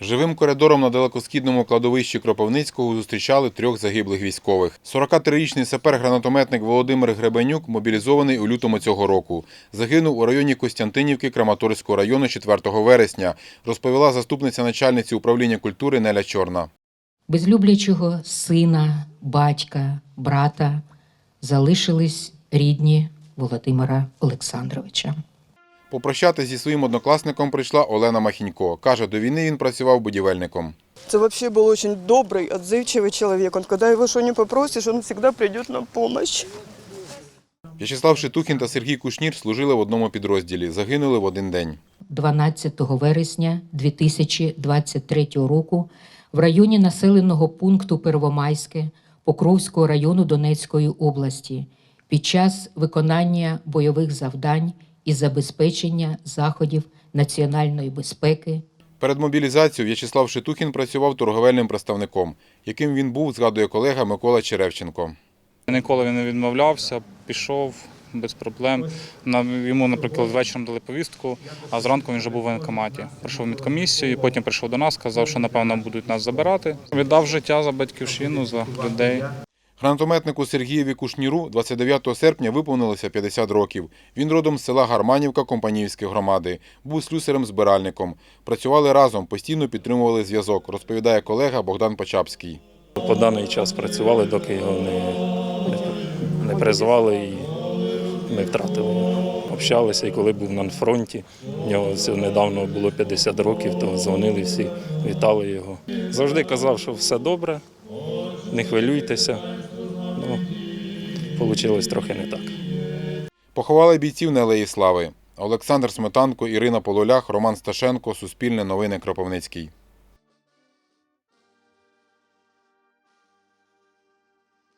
Живим коридором на далекосхідному кладовищі Кропивницького зустрічали трьох загиблих військових. 43-річний сапер-гранатометник Володимир Гребенюк мобілізований у лютому цього року. Загинув у районі Костянтинівки Краматорського району 4 вересня, розповіла заступниця начальниці управління культури Неля Чорна. Без люблячого сина, батька, брата залишились рідні Володимира Олександровича. Попрощатися зі своїм однокласником прийшла Олена Махінько. Каже, до війни він працював будівельником. Это вообще был очень добрый, отзывчивый человек. Он, когда его что не попросишь, он всегда придет на помощь. В'ячеслав Шитухін та Сергій Кушнір служили в одному підрозділі. Загинули в один день. 12 вересня 2023 року в районі населеного пункту Первомайське Покровського району Донецької області під час виконання бойових завдань і забезпечення заходів національної безпеки Перед мобілізацією В'ячеслав Шитухін працював торговельним представником, яким він був, згадує колега Микола Черевченко. Ніколи він не відмовлявся, пішов без проблем. Нам- Йому, наприклад, вечором дали повістку, а зранку він вже був в воєнкоматі. Прийшов медкомісію, і потім прийшов до нас, сказав, що напевно будуть нас забирати. Віддав життя за батьківщину, за людей. Гранатометнику Сергієві Кушніру 29 серпня виповнилося 50 років. Він родом з села Гарманівка Компаніївської громади. Був слюсарем-збиральником. Працювали разом, постійно підтримували зв'язок, розповідає колега Богдан Почапський. По даний час працювали, доки його не, не призвали і ми втратили. Общалися, і коли був на фронті, в нього недавно було 50 років, то дзвонили всі, вітали його. Завжди казав, що все добре, не хвилюйтеся. Вийшло трохи не так. Поховали бійців на Алеї Слави. Олександр Сметанко, Ірина Полулях, Роман Сташенко, Суспільне новини Кропивницький.